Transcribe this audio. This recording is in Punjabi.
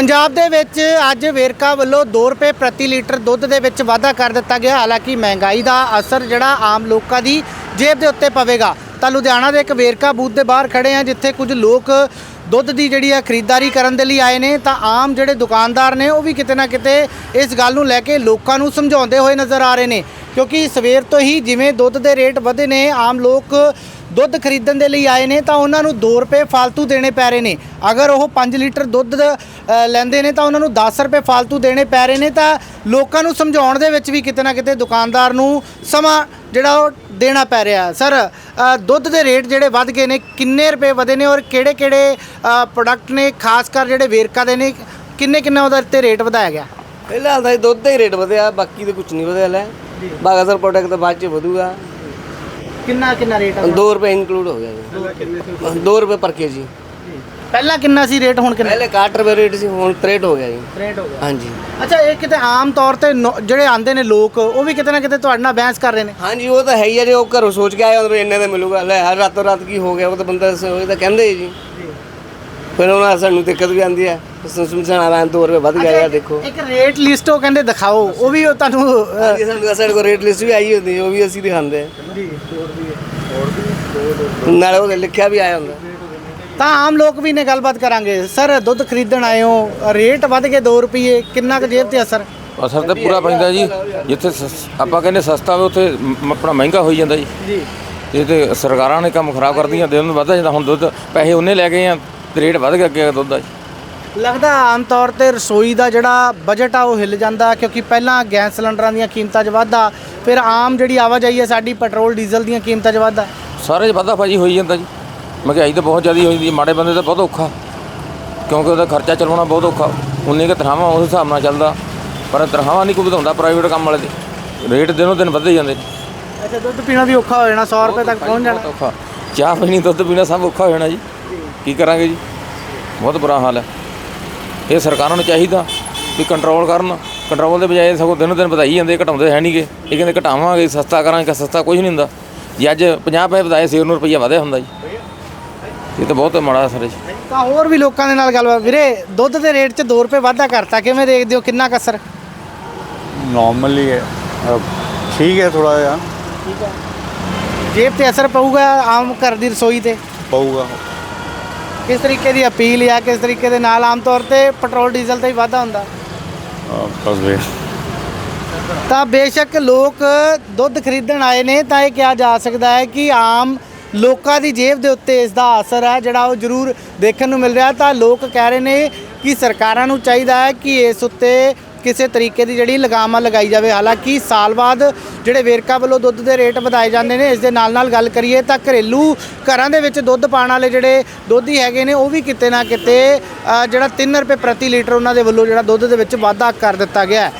ਪੰਜਾਬ ਦੇ ਵਿੱਚ ਅੱਜ ਵੇਰਕਾ ਵੱਲੋਂ 2 ਰੁਪਏ ਪ੍ਰਤੀ ਲੀਟਰ ਦੁੱਧ ਦੇ ਵਿੱਚ ਵਾਧਾ ਕਰ ਦਿੱਤਾ ਗਿਆ। ਹਾਲਾਂਕਿ ਮਹਿੰਗਾਈ ਦਾ ਅਸਰ ਜਿਹੜਾ ਆਮ ਲੋਕਾਂ ਦੀ ਜੇਬ ਦੇ ਉੱਤੇ ਪਵੇਗਾ। ਤਾਂ ਲੁਧਿਆਣਾ ਦੇ ਇੱਕ ਵੇਰਕਾ ਬੂਥ ਦੇ ਬਾਹਰ ਖੜੇ ਆ, ਜਿੱਥੇ ਕੁਝ ਲੋਕ ਦੁੱਧ ਦੀ ਜਿਹੜੀ ਆ ਖਰੀਦਦਾਰੀ ਕਰਨ ਦੇ ਲਈ ਆਏ ਨੇ। ਤਾਂ ਆਮ ਜਿਹੜੇ ਦੁਕਾਨਦਾਰ ਨੇ, ਉਹ ਵੀ ਕਿਤੇ ਨਾ ਕਿਤੇ ਇਸ ਗੱਲ ਨੂੰ ਲੈ ਕੇ ਲੋਕਾਂ ਨੂੰ ਸਮਝਾਉਂਦੇ ਹੋਏ ਨਜ਼ਰ ਆ ਰਹੇ ਨੇ। ਕਿਉਂਕਿ ਸਵੇਰ ਤੋਂ ਹੀ ਜਿਵੇਂ ਦੁੱਧ ਦੇ ਰੇਟ ਵਧੇ ਨੇ, ਆਮ ਲੋਕ ਦੁੱਧ ਖਰੀਦਣ ਦੇ ਲਈ ਆਏ ਨੇ ਤਾਂ ਉਹਨਾਂ ਨੂੰ 2 ਰੁਪਏ ਫਾਲਤੂ ਦੇਣੇ ਪੈ ਰਹੇ ਨੇ। ਅਗਰ ਉਹ 5 ਲੀਟਰ ਦੁੱਧ ਲੈਂਦੇ ਨੇ ਤਾਂ ਉਹਨਾਂ ਨੂੰ 10 ਰੁਪਏ ਫਾਲਤੂ ਦੇਣੇ ਪੈ ਰਹੇ ਨੇ ਤਾਂ ਲੋਕਾਂ ਨੂੰ ਸਮਝਾਉਣ ਦੇ ਵਿੱਚ ਵੀ ਕਿਤੇ ਨਾ ਕਿਤੇ ਦੁਕਾਨਦਾਰ ਨੂੰ ਸਮਾਂ ਜਿਹੜਾ ਉਹ ਦੇਣਾ ਪੈ ਰਿਹਾ। ਸਰ ਦੁੱਧ ਦੇ ਰੇਟ ਜਿਹੜੇ ਵੱਧ ਗਏ ਨੇ ਕਿੰਨੇ ਰੁਪਏ ਵਧੇ ਨੇ ਔਰ ਕਿਹੜੇ ਕਿਹੜੇ ਪ੍ਰੋਡਕਟ ਨੇ ਖਾਸ ਕਰ ਜਿਹੜੇ ਵੇਰਕਾ ਦੇ ਨੇ ਕਿੰਨੇ ਕਿੰਨਾ ਉਹਦਾ ਤੇ ਰੇਟ ਵਧਾਇਆ ਗਿਆ? ਪਹਿਲਾਂ ਤਾਂ ਦੁੱਧ ਦਾ ਹੀ ਰੇਟ ਵਧਿਆ ਬਾਕੀ ਤੇ ਕੁਝ ਨਹੀਂ ਵਧਿਆ ਲੈ। ਬਾਕੀ ਪ੍ਰੋਡਕਟ ਤਾਂ ਬਾਅਦ ਚ ਵਧੂਗਾ। ਕਿੰਨਾ ਕਿੰਨਾ ਰੇਟ 2 ਰੁਪਏ ਇਨਕਲੂਡ ਹੋ ਗਿਆ ਜੀ। 2 ਰੁਪਏ ਪਰ ਕੇਜੀ ਪਹਿਲਾਂ ਕਿੰਨਾ ਸੀ ਰੇਟ ਹੁਣ ਕਿੰਨਾ? ਪਹਿਲੇ 61 ਰੁਪਏ ਰੇਟ ਸੀ ਹੁਣ 63 ਹੋ ਗਿਆ ਜੀ। ਰੇਟ ਹੋ ਗਿਆ। ਹਾਂਜੀ। ਅੱਛਾ ਇਹ ਕਿਤੇ ਆਮ ਤੌਰ ਤੇ ਨੌ- ਜਿਹੜੇ ਆਂਦੇ ਨੇ ਲੋਕ ਉਹ ਵੀ ਕਿਤੇ ਨਾ ਕਿਤੇ ਤੁਹਾਡੇ ਨਾਲ ਬਹਿਸ ਕਰ ਰਹੇ ਨੇ? ਹਾਂਜੀ ਉਹ ਤਾਂ ਹੈ ਹੀ ਆ ਜੇ ਉਹ ਘਰੋਂ ਸੋਚ ਕੇ ਹੁੰਦੇ ਵੀ ਇੰਨੇ ਦਾ ਮਿਲੂਗਾ। ਲੈ ਹਰ ਰਾਤੋਂ ਰਾਤ ਕੀ ਹੋ ਗਿਆ ਉਹ ਤਾਂ ਬੰਦਾ ਸ- ਉਹ ਤਾਂ ਕਹਿੰਦੇ ਹੀ ਜੀ। ਫਿਰ ਉਹਨਾਂ ਸਾਨੂੰ ਦਿੱਕਤ ਵੀ ਆਉਂਦੀ ਹੈ ਸਮਝਾਣਾ ਰਾਂ 2 ਰੁਪਏ ਵੱਧ ਗਿਆ ਯਾਰ ਦੇਖੋ। ਇੱਕ ਰੇਟ ਲਿਸਟ ਉਹ ਕਹਿੰਦੇ ਦਿਖਾਓ ਉਹ ਵੀ ਉਹ ਤੁਹਾਨੂੰ ਅ, ਹਾਂਜੀ ਸਾਨੂੰ ਸਾਡੇ ਕੋਲ ਰੇਟ ਲਿਸਟ ਵੀ ਆਈ ਹੁੰਦੀ ਹੈ, ਉਹ ਵੀ ਅਸੀਂ ਦਿਖਾਉਂਦੇ ਹਾਂ। ਨਾਲੇ ਉਹ ਲਿਖਿਆ ਵੀ ਆਇਆ ਹੁੰਦਾ। ਤਾਂ ਆਮ ਲੋਕ ਵੀ ਨੇ ਗੱਲਬਾਤ ਕਰਾਂਗੇ। ਸਰ ਦੁੱਧ ਖਰੀਦਣ ਆਏ ਹੋ ਰੇਟ ਵੱਧ ਗਏ 2 ਰੁਪਏ ਕਿੰਨਾ ਕੁ ਜੇਬ ਤੇ ਅਸਰ ਅਸਰ ਤਾਂ ਪੂਰਾ ਪੈਂਦਾ ਜੀ ਜਿੱਥੇ ਸਸ- ਆਪਾਂ ਕਹਿੰਦੇ ਸਸਤਾ ਹੋਵੇ ਉੱਥੇ ਮ- ਆਪਣਾ ਮਹਿੰਗਾ ਹੋਈ ਜਾਂਦਾ ਜੀ। ਜੀ। ਇਹ ਤੇ ਸਰਕਾਰਾਂ ਨੇ ਕੰਮ ਖਰਾਬ ਕਰਦੀਆਂ ਦਿਨ ਵੱਧਦਾ ਜਾਂਦਾ ਹੁਣ ਦੁੱਧ ਪੈਸੇ ਉਹਨੇ ਲੈ ਗਏ ਆ ਤੇ ਰੇਟ ਵੱਧ ਗਿਆ ਅੱਗੇ ਦੁੱਧ ਦਾ ਜੀ। ਲੱਗਦਾ ਆਮ ਤੌਰ ਤੇ ਰਸੋਈ ਦਾ ਜਿਹੜਾ ਬਜਟ ਆ ਉਹ ਹਿੱਲ ਜਾਂਦਾ ਕਿਉਂਕਿ ਪਹਿਲਾਂ ਗੈਸ ਸਿਲੰਡਰਾਂ ਦੀਆਂ ਕੀਮਤਾਂ 'ਚ ਵਾਧਾ ਫਿਰ ਆਮ ਜਿਹੜੀ ਆਵਾਜਾਈ ਹੈ ਸਾਡੀ ਪੈਟਰੋਲ ਡੀਜ਼ਲ ਦੀਆਂ ਕੀਮਤਾਂ 'ਚ ਵਾਧਾ ਸਾਰੇ 'ਚ ਵਾਧਾ ਭਾਜੀ ਹੋਈ ਜਾਂਦਾ ਜੀ। ਮਹਿੰਗਾਈ ਤਾਂ ਬਹੁਤ ਜ਼ਿਆਦਾ ਹੋਈ ਜਾਂਦੀ ਹੈ ਮਾੜੇ ਬੰਦੇ ਤਾਂ ਬਹੁਤ ਔਖਾ। ਕਿਉਂਕਿ ਉਹਦਾ ਖਰਚਾ ਚਲਾਉਣਾ ਬਹੁਤ ਔਖਾ। ਉਨੇ ਕੁ ਤਨਖਾਹਾਂ ਉਸ ਹਿਸਾਬ ਨਾਲ ਚੱਲਦਾ ਪਰ ਤਨਖਾਹਾਂ ਨਹੀਂ ਕੋਈ ਵਧਾਉਂਦਾ ਪ੍ਰਾਈਵੇਟ ਕੰਮ ਵਾਲੇ ਦੇ। ਰੇਟ ਦਿਨੋਂ ਦਿਨ ਵੱਧਦੇ ਜਾਂਦੇ ਨੇ। ਅੱਛਾ ਦੁੱਧ ਪੀਣਾ ਵੀ ਔਖਾ ਹੋ ਜਾਣਾ 100 ਰੁਪਏ ਤੱਕ ਪਹੁੰਚ ਜਾਣਾ। ਔਖਾ। ਚਾਹ ਪੀਣੀ ਦੁੱਧ ਪੀਣਾ ਸਭ ਔਖਾ ਹੋ ਜਾਣਾ ਜੀ। ਕੀ ਕਰਾਂਗੇ ਜੀ? ਬਹੁਤ ਬੁਰਾ ਹਾਲ ਹੈ। ਇਹ ਸਰਕਾਰਾਂ ਨੂੰ ਚਾਹੀਦਾ ਵੀ ਕੰਟਰੋਲ ਕਰਨ। ਕੰਟਰੋਲ ਦੇ ਬਜਾਏ ਸਗੋਂ ਦਿਨੋਂ ਦਿਨ ਵਧਾਈ ਜਾਂਦੇ ਘਟਾਉਂਦੇ ਹੈ ਨਹੀਂਗੇ ਇਹ ਕਹਿੰਦੇ ਘਟਾਵਾਂਗੇ ਸਸਤਾ ਕਰਾਂਗੇ ਸਸਤਾ ਕੁਝ ਨਹੀਂ ਹੁੰਦਾ। ਜੇ ਅੱਜ 50 ਪੈਸੇ ਵਧਾਏ ਸਿਰ ਨੂੰ ਰੁਪਈਆ ਵਧਿਆ ਹੁੰਦਾ ਜੀ। ਇਹ ਤਾਂ ਬਹੁਤ ਮਾੜਾ ਅਸਰ ਹੈ ਜੀ। ਤਾਂ ਹੋਰ ਵੀ ਲੋਕਾਂ ਦੇ ਨਾਲ ਗੱਲਬਾਤ। ਵੀਰੇ ਦੁੱਧ ਦੇ ਰੇਟ 'ਚ 2 ਰੁਪਏ ਵਾਧਾ ਕਰਤਾ ਕਿਵੇਂ ਦੇਖਦੇ ਹੋ? ਕਿੰਨਾ ਕਸਰ ਨੋਰਮਲੀ ਹੈ ਅਹ ਠੀਕ ਹੈ ਥੋੜਾ ਜਿਹਾ। ਠੀਕ ਹੈ। ਜੇਬ ਤੇ ਅਸਰ ਪਊਗਾ ਆਮ ਘਰ ਦੀ ਰਸੋਈ ਤੇ? ਪਊਗਾ। ਕਿਸ ਤਰੀਕੇ ਦੀ ਅਪੀਲ ਜਾਂ ਕਿਸ ਤਰੀਕੇ ਦੇ ਨਾਲ ਆਮ ਤੌਰ ਤੇ ਪੈਟਰੋਲ ਡੀਜ਼ਲ ਤੇ ਹੀ ਵਾਧਾ ਹੁੰਦਾ? ਵੇ ਤਾਂ ਬੇਸ਼ੱਕ ਲੋਕ ਦੁੱਧ ਖਰੀਦਣ ਆਏ ਨੇ ਤਾਂ ਇਹ ਕਿਹਾ ਜਾ ਸਕਦਾ ਹੈ ਕਿ ਆਮ ਲੋਕਾਂ ਦੀ ਜੇਬ ਦੇ ਉੱਤੇ ਇਸ ਦਾ ਅਸਰ ਹੈ ਜਿਹੜਾ ਉਹ ਜ਼ਰੂਰ ਦੇਖਣ ਨੂੰ ਮਿਲ ਰਿਹਾ। ਤਾਂ ਲੋਕ ਕਹਿ ਰਹੇ ਨੇ ਕਿ ਸਰਕਾਰਾਂ ਨੂੰ ਚਾਹੀਦਾ ਹੈ ਕਿ ਇਸ ਉੱਤੇ ਕਿਸੇ ਤਰੀਕੇ ਦੀ ਜਿਹੜੀ ਲਗਾਮਾਂ ਲਗਾਈ ਜਾਵੇ। ਹਾਲਾਂਕਿ ਸਾਲ ਬਾਅਦ ਜਿਹੜੇ ਵੇਰਕਾ ਵੱਲੋਂ ਦੁੱਧ ਦੇ ਰੇਟ ਵਧਾਏ ਜਾਂਦੇ ਨੇ, ਇਸ ਦੇ ਨਾਲ ਨਾਲ ਗੱਲ ਕਰੀਏ ਤਾਂ ਘਰੇਲੂ ਘਰਾਂ ਦੇ ਵਿੱਚ ਦੁੱਧ ਪਾਉਣ ਵਾਲੇ ਜਿਹੜੇ ਦੁੱਧੀ ਹੈਗੇ ਨੇ, ਉਹ ਵੀ ਕਿਤੇ ਨਾ ਕਿਤੇ ਜਿਹੜਾ 3 ਰੁਪਏ ਪ੍ਰਤੀ ਲੀਟਰ ਉਹਨਾਂ ਦੇ ਵੱਲੋਂ ਜਿਹੜਾ ਦੁੱਧ ਦੇ ਵਿੱਚ ਵਾਧਾ ਕਰ ਦਿੱਤਾ ਗਿਆ